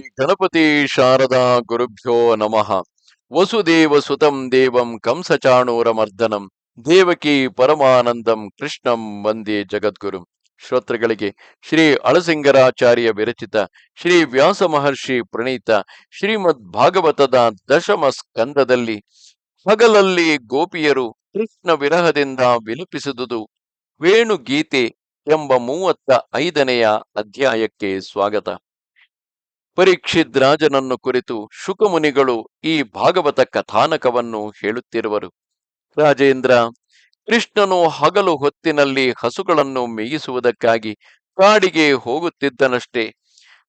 ಗಣಪತಿ ಶಾರದಾ ಗುರುಭ್ಯೋ ನಮಃ. ವಸುದೇವ ಸುತಂ ದೇವಂ ಕಂಸಚಾಣೂರಮರ್ದನಂ. ದೇವಕಿ ಪರಮಾನಂದಂ ಕೃಷ್ಣಂ ವಂದೇ ಜಗದ್ಗುರು. ಶ್ರೋತೃಗಳಿಗೆ ಶ್ರೀ ಅಳಸಿಂಗರಾಚಾರ್ಯ ವಿರಚಿತ, ಶ್ರೀ ವ್ಯಾಸ ಮಹರ್ಷಿ ಪ್ರಣೀತ, ಶ್ರೀಮದ್ ಭಾಗವತದ ದಶಮ ಸ್ಕಂದದಲ್ಲಿ ಹಗಲಲ್ಲಿ ಗೋಪಿಯರು ಕೃಷ್ಣ ವಿರಹದಿಂದ ವಿಲಪಿಸಿದುದು. ವೇಣುಗೀತೆ ಎಂಬ ಮೂವತ್ತ ಐದನೆಯ ಅಧ್ಯಾಯಕ್ಕೆ ಸ್ವಾಗತ. ಪರೀಕ್ಷಿತ್ ರಾಜನನ್ನು ಕುರಿತು ಶುಕಮುನಿಗಳು ಈ ಭಾಗವತ ಕಥಾನಕವನ್ನು ಹೇಳುತ್ತಿರುವರು. ರಾಜೇಂದ್ರ, ಕೃಷ್ಣನು ಹಗಲು ಹೊತ್ತಿನಲ್ಲಿ ಹಸುಗಳನ್ನು ಮೇಯಿಸುವುದಕ್ಕಾಗಿ ಕಾಡಿಗೆ ಹೋಗುತ್ತಿದ್ದನಷ್ಟೇ.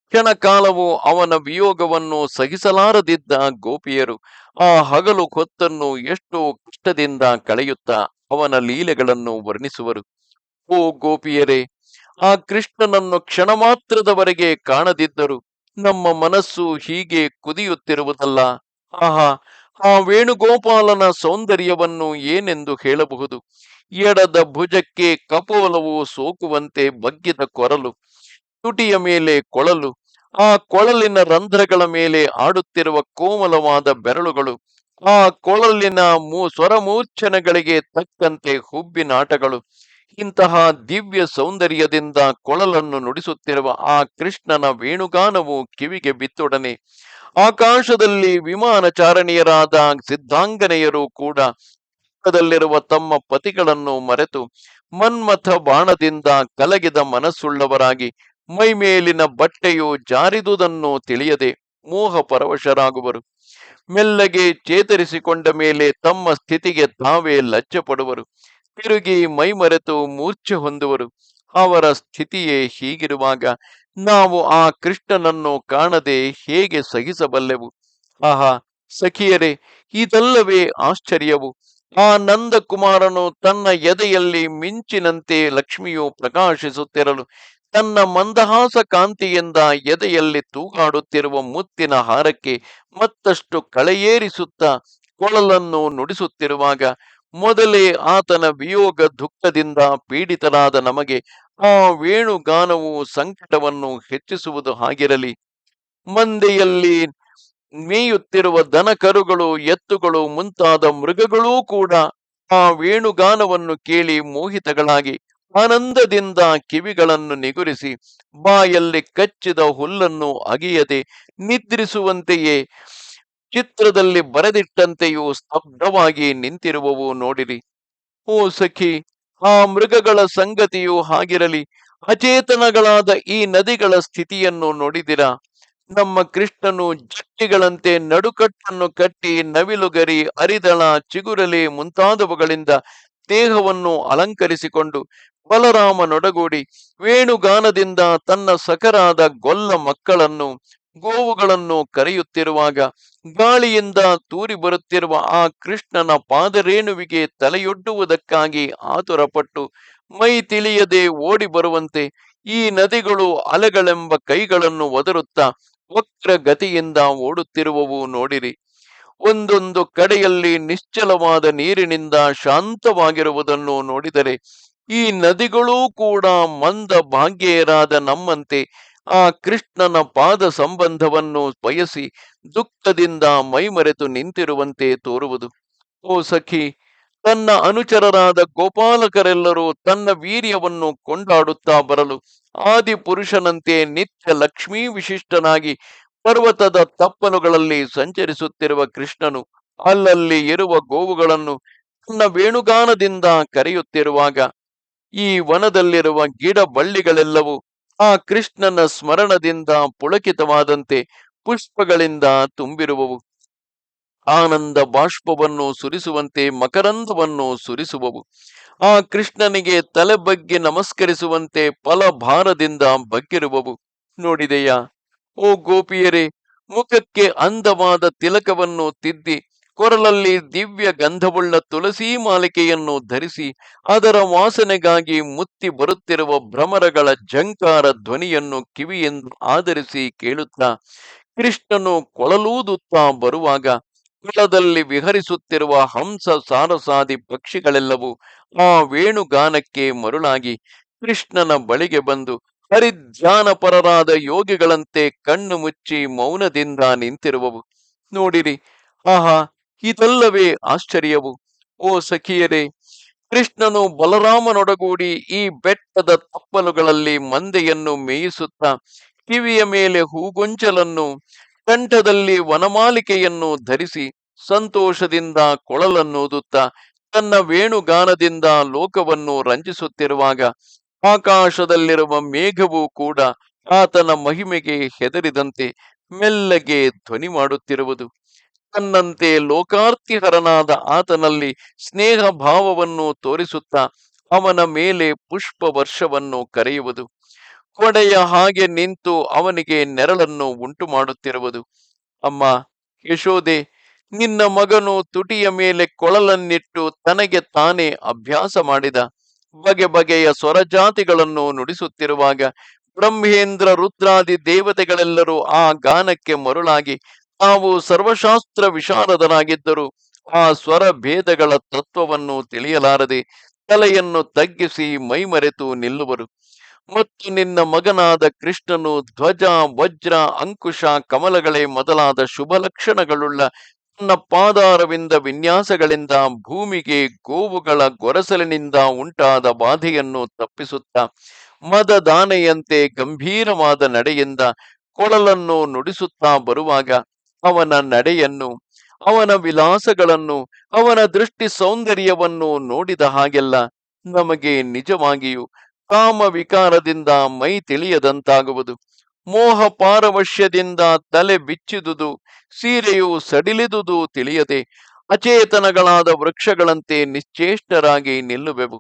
ಕ್ಷಣಕಾಲವು ಅವನ ವಿಯೋಗವನ್ನು ಸಹಿಸಲಾರದಿದ್ದ ಗೋಪಿಯರು ಆ ಹಗಲು ಹೊತ್ತನ್ನು ಎಷ್ಟು ಕಷ್ಟದಿಂದ ಕಳೆಯುತ್ತಾ ಅವನ ಲೀಲೆಗಳನ್ನು ವರ್ಣಿಸುವರು. ಓ ಗೋಪಿಯರೇ, ಆ ಕೃಷ್ಣನನ್ನು ಕ್ಷಣ ಮಾತ್ರದವರೆಗೆ ಕಾಣದಿದ್ದರು. ನಮ್ಮ ಮನಸ್ಸು ಹೀಗೆ ಕುದಿಯುತ್ತಿರುವುದಲ್ಲ, ಆಹಾ, ಆ ವೇಣುಗೋಪಾಲನ ಸೌಂದರ್ಯವನ್ನು ಏನೆಂದು ಹೇಳಬಹುದು? ಎಡದ ಭುಜಕ್ಕೆ ಕಪೋಲವು ಸೋಕುವಂತೆ ಬಗ್ಗಿದ ಕೊರಲು, ತುಟಿಯ ಮೇಲೆ ಕೊಳಲು, ಆ ಕೊಳಲಿನ ರಂಧ್ರಗಳ ಮೇಲೆ ಆಡುತ್ತಿರುವ ಕೋಮಲವಾದ ಬೆರಳುಗಳು, ಆ ಕೊಳಲಿನ ಮೂ, ಸ್ವರಮೂರ್ಛನಗಳಿಗೆ ತಕ್ಕಂತೆ ಹುಬ್ಬಿನಾಟಗಳು ಇಂತಹ ದಿವ್ಯ ಸೌಂದರ್ಯದಿಂದ ಕೊಳಲನ್ನು ನುಡಿಸುತ್ತಿರುವ ಆ ಕೃಷ್ಣನ ವೇಣುಗಾನವು ಕಿವಿಗೆ ಬಿತ್ತೊಡನೆ. ಆಕಾಶದಲ್ಲಿ ವಿಮಾನ ಚಾರಣೀಯರಾದ ಸಿದ್ಧಾಂಗನೆಯರು ಕೂಡ ಪಕ್ಕದಲ್ಲಿರುವ ತಮ್ಮ ಪತಿಗಳನ್ನು ಮರೆತು ಮನ್ಮಥ ಬಾಣದಿಂದ ಕಲಗಿದ ಮನಸ್ಸುಳ್ಳವರಾಗಿ ಮೈಮೇಲಿನ ಬಟ್ಟೆಯು ಜಾರಿದುದನ್ನು ತಿಳಿಯದೆ ಮೋಹ ಪರವಶರಾಗುವರು. ಮೆಲ್ಲಗೆ ಚೇತರಿಸಿಕೊಂಡ ಮೇಲೆ ತಮ್ಮ ಸ್ಥಿತಿಗೆ ತಾವೇ ಲಜ್ಜೆ ಪಡುವರು. ತಿರುಗಿ ಮೈಮರೆತು ಮೂರ್ಛೆ ಹೊಂದುವರು. ಅವರ ಸ್ಥಿತಿಯೇ ಹೀಗಿರುವಾಗ ನಾವು ಆ ಕೃಷ್ಣನನ್ನು ಕಾಣದೆ ಹೇಗೆ ಸಹಿಸಬಲ್ಲೆವು? ಆಹಾ, ಸಖಿಯರೇ, ಇದಲ್ಲವೇ ಆಶ್ಚರ್ಯವು. ಆ ನಂದಕುಮಾರನು ತನ್ನ ಎದೆಯಲ್ಲಿ ಮಿಂಚಿನಂತೆ ಲಕ್ಷ್ಮಿಯು ಪ್ರಕಾಶಿಸುತ್ತಿರಲು, ತನ್ನ ಮಂದಹಾಸ ಕಾಂತಿಯಿಂದ ಎದೆಯಲ್ಲಿ ತೂಗಾಡುತ್ತಿರುವ ಮುತ್ತಿನ ಹಾರಕ್ಕೆ ಮತ್ತಷ್ಟು ಕಳೆಯೇರಿಸುತ್ತ, ಕೊಳಲನ್ನು ನುಡಿಸುತ್ತಿರುವಾಗ ಮೊದಲೇ ಆತನ ವಿಯೋಗ ದುಃಖದಿಂದ ಪೀಡಿತರಾದ ನಮಗೆ ಆ ವೇಣುಗಾನವು ಸಂಕಟವನ್ನು ಹೆಚ್ಚಿಸುವುದು ಹಾಗಿರಲಿ. ಮಂದೆಯಲ್ಲಿ ಮೇಯುತ್ತಿರುವ ದನ ಕರುಗಳು ಎತ್ತುಗಳು ಮುಂತಾದ ಮೃಗಗಳೂ ಕೂಡ ಆ ವೇಣುಗಾನವನ್ನು ಕೇಳಿ ಮೋಹಿತಗಳಾಗಿ ಆನಂದದಿಂದ ಕಿವಿಗಳನ್ನು ನಿಗುರಿಸಿ ಬಾಯಲ್ಲಿ ಕಚ್ಚಿದ ಹುಲ್ಲನ್ನು ಅಗಿಯದೆ ನಿದ್ರಿಸುವಂತೆಯೇ ಚಿತ್ರದಲ್ಲಿ ಬರೆದಿಟ್ಟಂತೆಯೂ ಸ್ತಬ್ಧವಾಗಿ ನಿಂತಿರುವವು ನೋಡಿರಿ. ಓ ಸಖಿ, ಆ ಮೃಗಗಳ ಸಂಗತಿಯು ಹಾಗಿರಲಿ. ಅಚೇತನಗಳಾದ ಈ ನದಿಗಳ ಸ್ಥಿತಿಯನ್ನು ನೋಡಿದಿರಾ. ನಮ್ಮ ಕೃಷ್ಣನು ಜಟ್ಟಿಗಳಂತೆ ನಡುಕಟ್ಟನ್ನು ಕಟ್ಟಿ ನವಿಲುಗರಿ, ಅರಿದಳ, ಚಿಗುರಲಿ ಮುಂತಾದವುಗಳಿಂದ ದೇಹವನ್ನು ಅಲಂಕರಿಸಿಕೊಂಡು ಬಲರಾಮನೊಡಗೂಡಿ, ವೇಣುಗಾನದಿಂದ ತನ್ನ ಸಖರಾದ ಗೊಲ್ಲ ಮಕ್ಕಳನ್ನು ಗೋವುಗಳನ್ನು ಕರೆಯುತ್ತಿರುವಾಗ, ಗಾಳಿಯಿಂದ ತೂರಿ ಬರುತ್ತಿರುವ ಆ ಕೃಷ್ಣನ ಪಾದರೇಣುವಿಗೆ ತಲೆಯೊಡ್ಡುವುದಕ್ಕಾಗಿ ಆತುರಪಟ್ಟು, ಮೈ ತಿಳಿಯದೆ ಓಡಿ ಬರುವಂತೆ ಈ ನದಿಗಳು ಅಲೆಗಳೆಂಬ ಕೈಗಳನ್ನು ಒದರುತ್ತಾ ವಕ್ರ ಗತಿಯಿಂದ ಓಡುತ್ತಿರುವವು ನೋಡಿರಿ. ಒಂದೊಂದು ಕಡೆಯಲ್ಲಿ ನಿಶ್ಚಲವಾದ ನೀರಿನಿಂದ ಶಾಂತವಾಗಿರುವುದನ್ನು ನೋಡಿದರೆ, ಈ ನದಿಗಳೂ ಕೂಡ ಮಂದ ಭಾಗ್ಯರಾದ ನಮ್ಮಂತೆ ಆ ಕೃಷ್ಣನ ಪಾದ ಸಂಬಂಧವನ್ನು ಬಯಸಿ ದುಃಖದಿಂದ ಮೈಮರೆತು ನಿಂತಿರುವಂತೆ ತೋರುವುದು. ಓ ಸಖಿ, ತನ್ನ ಅನುಚರರಾದ ಗೋಪಾಲಕರೆಲ್ಲರೂ ತನ್ನ ವೀರ್ಯವನ್ನು ಕೊಂಡಾಡುತ್ತಾ ಬರಲು ಆದಿ ಪುರುಷನಂತೆ ನಿತ್ಯ ಲಕ್ಷ್ಮೀ ವಿಶಿಷ್ಟನಾಗಿ ಪರ್ವತದ ತಪ್ಪಲುಗಳಲ್ಲಿ ಸಂಚರಿಸುತ್ತಿರುವ ಕೃಷ್ಣನು ಅಲ್ಲಲ್ಲಿ ಇರುವ ಗೋವುಗಳನ್ನು ತನ್ನ ವೇಣುಗಾನದಿಂದ ಕರೆಯುತ್ತಿರುವಾಗ ಈ ವನದಲ್ಲಿರುವ ಗಿಡ ಬಳ್ಳಿಗಳೆಲ್ಲವೂ ಆ ಕೃಷ್ಣನ ಸ್ಮರಣದಿಂದ ಪುಳಕಿತವಾದಂತೆ ಪುಷ್ಪಗಳಿಂದ ತುಂಬಿರುವವು. ಆನಂದ ಬಾಷ್ಪವನ್ನು ಸುರಿಸುವಂತೆ ಮಕರಂದವನ್ನು ಸುರಿಸುವವು. ಆ ಕೃಷ್ಣನಿಗೆ ತಲೆ ಬಗ್ಗೆ ನಮಸ್ಕರಿಸುವಂತೆ ಫಲಭಾರದಿಂದ ಬಗ್ಗಿರುವವು. ನೋಡಿದೆಯಾ? ಓ ಗೋಪಿಯರೇ, ಮುಖಕ್ಕೆ ಅಂದವಾದ ತಿಲಕವನ್ನು ತಿದ್ದಿ ಕೊರಲಲ್ಲಿ ದಿವ್ಯ ಗಂಧವುಳ್ಳ ತುಳಸಿ ಮಾಲಿಕೆಯನ್ನು ಧರಿಸಿ ಅದರ ವಾಸನೆಗಾಗಿ ಮುತ್ತಿ ಬರುತ್ತಿರುವ ಭ್ರಮರಗಳ ಝಂಕಾರ ಧ್ವನಿಯನ್ನು ಕಿವಿಯೆಂದು ಆಧರಿಸಿ ಕೇಳುತ್ತಾ ಕೃಷ್ಣನು ಕೊಳಲೂದುತ್ತಾ ಬರುವಾಗ ಕುಳದಲ್ಲಿ ವಿಹರಿಸುತ್ತಿರುವ ಹಂಸ ಸಾರಸಾದಿ ಪಕ್ಷಿಗಳೆಲ್ಲವೂ ಆ ವೇಣುಗಾನಕ್ಕೆ ಮರುಳಾಗಿ ಕೃಷ್ಣನ ಬಳಿಗೆ ಬಂದು ಹರಿಧ್ಯಾನಪರರಾದ ಯೋಗಿಗಳಂತೆ ಕಣ್ಣು ಮುಚ್ಚಿ ಮೌನದಿಂದ ನಿಂತಿರುವವು. ನೋಡಿರಿ, ಆಹಾ ಇದಲ್ಲವೇ ಆಶ್ಚರ್ಯವು. ಓ ಸಖಿಯರೇ, ಕೃಷ್ಣನು ಬಲರಾಮನೊಡಗೂಡಿ ಈ ಬೆಟ್ಟದ ತಪ್ಪಲುಗಳಲ್ಲಿ ಮಂದೆಯನ್ನು ಮೇಯಿಸುತ್ತಾ, ಕಿವಿಯ ಮೇಲೆ ಹೂಗೊಂಚಲನ್ನು, ಕಂಠದಲ್ಲಿ ವನಮಾಲಿಕೆಯನ್ನು ಧರಿಸಿ ಸಂತೋಷದಿಂದ ಕೊಳಲನ್ನೂದುತ್ತಾ, ತನ್ನ ವೇಣುಗಾನದಿಂದ ಲೋಕವನ್ನು ರಂಜಿಸುತ್ತಿರುವಾಗ ಆಕಾಶದಲ್ಲಿರುವ ಮೇಘವು ಕೂಡ ಆತನ ಮಹಿಮೆಗೆ ಹೆದರಿದಂತೆ ಮೆಲ್ಲಗೆ ಧ್ವನಿ ಮಾಡುತ್ತಿರುವುದು ತನ್ನಂತೆ ಲೋಕಾರ್ತಿಹರನಾದ ಆತನಲ್ಲಿ ಸ್ನೇಹ ಭಾವವನ್ನು ತೋರಿಸುತ್ತಾ ಅವನ ಮೇಲೆ ಪುಷ್ಪ ವರ್ಷವನ್ನು ಕರೆಯುವುದು. ಕೊಡೆಯ ಹಾಗೆ ನಿಂತು ಅವನಿಗೆ ನೆರಳನ್ನು ಉಂಟು ಮಾಡುತ್ತಿರುವುದು ಅಮ್ಮ ಯಶೋದೆ ನಿನ್ನ ಮಗನು ತುಟಿಯ ಮೇಲೆ ಕೊಳಲನ್ನಿಟ್ಟು ತನಗೆ ತಾನೇ ಅಭ್ಯಾಸ ಮಾಡಿದ. ಬಗೆ ಬಗೆಯ ಸ್ವರಜಾತಿಗಳನ್ನು ನುಡಿಸುತ್ತಿರುವಾಗ ಬ್ರಹ್ಮೇಂದ್ರ ರುದ್ರಾದಿ ದೇವತೆಗಳೆಲ್ಲರೂ ಆ ಗಾನಕ್ಕೆ ಮರುಳಾಗಿ ತಾವು ಸರ್ವಶಾಸ್ತ್ರ ವಿಶಾರದರಾಗಿದ್ದರು ಆ ಸ್ವರ ಭೇದಗಳ ತತ್ವವನ್ನು ತಿಳಿಯಲಾರದೆ ತಲೆಯನ್ನು ತಗ್ಗಿಸಿ ಮೈಮರೆತು ನಿಲ್ಲುವರು. ಮತ್ತು ನಿನ್ನ ಮಗನಾದ ಕೃಷ್ಣನು ಧ್ವಜ, ವಜ್ರ, ಅಂಕುಶ, ಕಮಲಗಳೇ ಮೊದಲಾದ ಶುಭ ಲಕ್ಷಣಗಳುಳ್ಳ ತನ್ನ ಪಾದಾರವಿಂದ ವಿನ್ಯಾಸಗಳಿಂದ ಭೂಮಿಗೆ ಗೋವುಗಳ ಗೊರಸಲಿನಿಂದ ಉಂಟಾದ ಬಾಧೆಯನ್ನು ತಪ್ಪಿಸುತ್ತಾ ಮದದಾನೆಯಂತೆ ಗಂಭೀರವಾದ ನಡೆಯಿಂದ ಕೊಳಲನ್ನು ನುಡಿಸುತ್ತಾ ಬರುವಾಗ ಅವನ ನಡೆಯನ್ನು, ಅವನ ವಿಲಾಸಗಳನ್ನು, ಅವನ ದೃಷ್ಟಿ ಸೌಂದರ್ಯವನ್ನು ನೋಡಿದ ಹಾಗೆಲ್ಲ ನಮಗೆ ನಿಜವಾಗಿಯೂ ಕಾಮ ವಿಕಾರದಿಂದ ಮೈ ತಿಳಿಯದಂತಾಗುವುದು. ಮೋಹ ಪಾರವಶ್ಯದಿಂದ ತಲೆ ಬಿಚ್ಚಿದುದು, ಸೀರೆಯು ಸಡಿಲಿದುದು ತಿಳಿಯದೆ, ಅಚೇತನಗಳಾದ ವೃಕ್ಷಗಳಂತೆ ನಿಶ್ಚೇಷ್ಟರಾಗಿ ನಿಲ್ಲುವೆವು.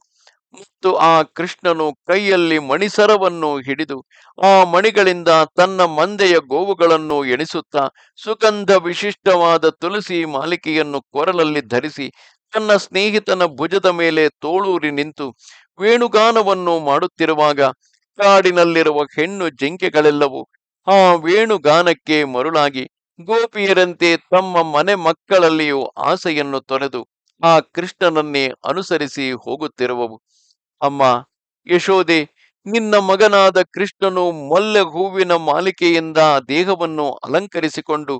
ಮತ್ತು ಆ ಕೃಷ್ಣನು ಕೈಯಲ್ಲಿ ಮಣಿಸರವನ್ನು ಹಿಡಿದು ಆ ಮಣಿಗಳಿಂದ ತನ್ನ ಮಂದೆಯ ಗೋವುಗಳನ್ನು ಎಣಿಸುತ್ತಾ ಸುಗಂಧ ವಿಶಿಷ್ಟವಾದ ತುಳಸಿ ಮಾಲಿಕೆಯನ್ನು ಕೊರಲಲ್ಲಿ ಧರಿಸಿ ತನ್ನ ಸ್ನೇಹಿತನ ಭುಜದ ಮೇಲೆ ತೋಳೂರಿ ನಿಂತು ವೇಣುಗಾನವನ್ನು ಮಾಡುತ್ತಿರುವಾಗ ಕಾಡಿನಲ್ಲಿರುವ ಹೆಣ್ಣು ಜಿಂಕೆಗಳೆಲ್ಲವೂ ಆ ವೇಣುಗಾನಕ್ಕೆ ಮರುಳಾಗಿ ಗೋಪಿಯರಂತೆ ತಮ್ಮ ಮನೆ ಮಕ್ಕಳಲ್ಲಿಯೂ ಆಸೆಯನ್ನು ತೊರೆದು ಆ ಕೃಷ್ಣನನ್ನೇ ಅನುಸರಿಸಿ ಹೋಗುತ್ತಿರುವವು. ಅಮ್ಮ ಯಶೋದೆ ನಿನ್ನ ಮಗನಾದ ಕೃಷ್ಣನು ಮಲ್ಲೆ ಹೂವಿನ ಮಾಲಿಕೆಯಿಂದ ದೇಹವನ್ನು ಅಲಂಕರಿಸಿಕೊಂಡು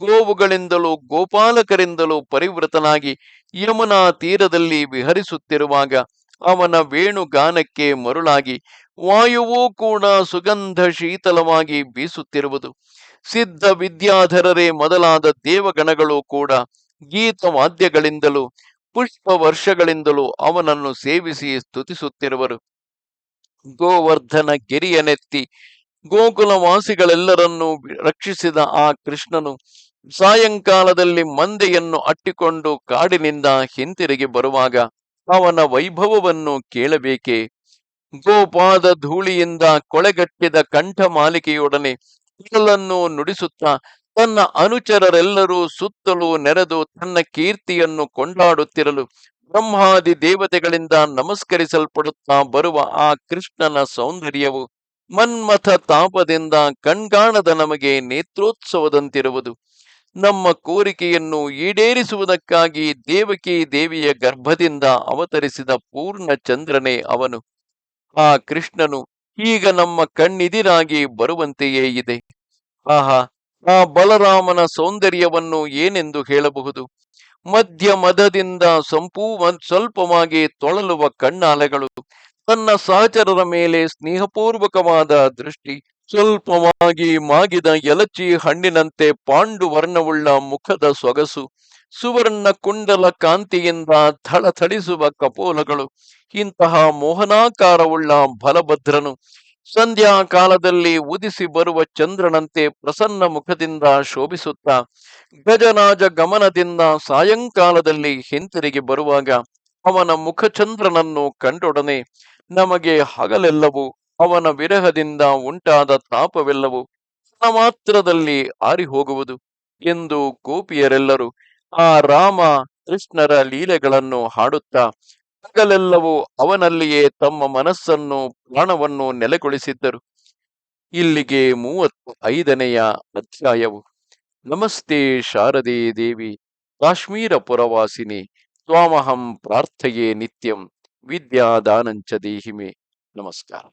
ಗೋವುಗಳಿಂದಲೂ ಗೋಪಾಲಕರಿಂದಲೂ ಪರಿವೃತನಾಗಿ ಯಮುನಾ ತೀರದಲ್ಲಿ ವಿಹರಿಸುತ್ತಿರುವಾಗ ಅವನ ವೇಣುಗಾನಕ್ಕೆ ಮರುಳಾಗಿ ವಾಯುವೂ ಕೂಡ ಸುಗಂಧ ಶೀತಲವಾಗಿ ಬೀಸುತ್ತಿರುವುದು. ಸಿದ್ಧ ವಿದ್ಯಾಧರರೇ ಮೊದಲಾದ ದೇವಗಣಗಳು ಕೂಡ ಗೀತವಾದ್ಯಗಳಿಂದಲೂ ಪುಷ್ಪ ವರ್ಷಗಳಿಂದಲೂ ಅವನನ್ನು ಸೇವಿಸಿ ಸ್ತುತಿಸುತ್ತಿರುವರು. ಗೋವರ್ಧನ ಗಿರಿಯನೆತ್ತಿ ಗೋಕುಲವಾಸಿಗಳೆಲ್ಲರನ್ನೂ ರಕ್ಷಿಸಿದ ಆ ಕೃಷ್ಣನು ಸಾಯಂಕಾಲದಲ್ಲಿ ಮಂದೆಯನ್ನು ಅಟ್ಟಿಕೊಂಡು ಕಾಡಿನಿಂದ ಹಿಂತಿರುಗಿ ಬರುವಾಗ ಅವನ ವೈಭವವನ್ನು ಕೇಳಬೇಕೆ? ಗೋಪಾದ ಧೂಳಿಯಿಂದ ಕೊಳೆಗಟ್ಟಿದ ಕಂಠ ಮಾಲಿಕೆಯೊಡನೆ ಕುಳಲನ್ನು ನುಡಿಸುತ್ತಾ ತನ್ನ ಅನುಚರರೆಲ್ಲರೂ ಸುತ್ತಲೂ ನೆರೆದು ತನ್ನ ಕೀರ್ತಿಯನ್ನು ಕೊಂಡಾಡುತ್ತಿರಲು ಬ್ರಹ್ಮಾದಿ ದೇವತೆಗಳಿಂದ ನಮಸ್ಕರಿಸಲ್ಪಡುತ್ತಾ ಬರುವ ಆ ಕೃಷ್ಣನ ಸೌಂದರ್ಯವು ಮನ್ಮಥ ತಾಪದಿಂದ ಕಣ್ಗಾಣದ ನಮಗೆ ನೇತ್ರೋತ್ಸವದಂತಿರುವುದು. ನಮ್ಮ ಕೋರಿಕೆಯನ್ನು ಈಡೇರಿಸುವುದಕ್ಕಾಗಿ ದೇವಕಿ ದೇವಿಯ ಗರ್ಭದಿಂದ ಅವತರಿಸಿದ ಪೂರ್ಣ ಚಂದ್ರನೇ ಅವನು. ಆ ಕೃಷ್ಣನು ಈಗ ನಮ್ಮ ಕಣ್ಣಿದಿರಾಗಿ ಬರುವಂತೆಯೇ ಇದೆ. ಆಹಾ! ಆ ಬಲರಾಮನ ಸೌಂದರ್ಯವನ್ನು ಏನೆಂದು ಹೇಳಬಹುದು? ಮಧ್ಯ ಮದದಿಂದ ಸಂಪೂ ಸ್ವಲ್ಪವಾಗಿ ತೊಳಲುವ ಕಣ್ಣಾಲೆಗಳು, ತನ್ನ ಸಹಚರರ ಮೇಲೆ ಸ್ನೇಹಪೂರ್ವಕವಾದ ದೃಷ್ಟಿ, ಸ್ವಲ್ಪವಾಗಿ ಮಾಗಿದ ಎಲಚಿ ಹಣ್ಣಿನಂತೆ ಪಾಂಡು ವರ್ಣವುಳ್ಳ ಮುಖದ ಸೊಗಸು, ಸುವರ್ಣ ಕುಂಡಲ ಕಾಂತಿಯಿಂದ ಥಳಥಳಿಸುವ ಕಪೋಲಗಳು, ಇಂತಹ ಮೋಹನಾಕಾರವುಳ್ಳ ಬಲಭದ್ರನು ಸಂಧ್ಯಾ ಕಾಲದಲ್ಲಿ ಉದಿಸಿ ಬರುವ ಚಂದ್ರನಂತೆ ಪ್ರಸನ್ನ ಮುಖದಿಂದ ಶೋಭಿಸುತ್ತ ಗಜರಾಜ ಗಮನದಿಂದ ಸಾಯಂಕಾಲದಲ್ಲಿ ಹಿಂತಿರುಗಿ ಬರುವಾಗ ಅವನ ಮುಖಚಂದ್ರನನ್ನು ಕಂಡೊಡನೆ ನಮಗೆ ಹಗಲೆಲ್ಲವೂ, ಅವನ ವಿರಹದಿಂದ ಉಂಟಾದ ತಾಪವೆಲ್ಲವೂ ಮಾತ್ರದಲ್ಲಿ ಆರಿ ಹೋಗುವುದು ಎಂದು ಗೋಪಿಯರೆಲ್ಲರೂ ಆ ರಾಮ ಕೃಷ್ಣರ ಲೀಲೆಗಳನ್ನು ಹಾಡುತ್ತಾ ಹಗಲೆಲ್ಲವೂ ಅವನಲ್ಲಿಯೇ ತಮ್ಮ ಮನಸ್ಸನ್ನು, ಪ್ರಾಣವನ್ನು ನೆಲೆಗೊಳಿಸಿದ್ದರು. ಇಲ್ಲಿಗೆ ಮೂವತ್ತು ಐದನೆಯ ಅಧ್ಯಾಯವು. ನಮಸ್ತೆ ಶಾರದೆ ದೇವಿ, ಕಾಶ್ಮೀರ ಪುರವಾಸಿನಿ ಸ್ವಾಮಹಂ ಪ್ರಾರ್ಥೆಯೇ ನಿತ್ಯಂ, ವಿದ್ಯಾದಾನಂಚ ದೇಹಿಮೆ. ನಮಸ್ಕಾರ.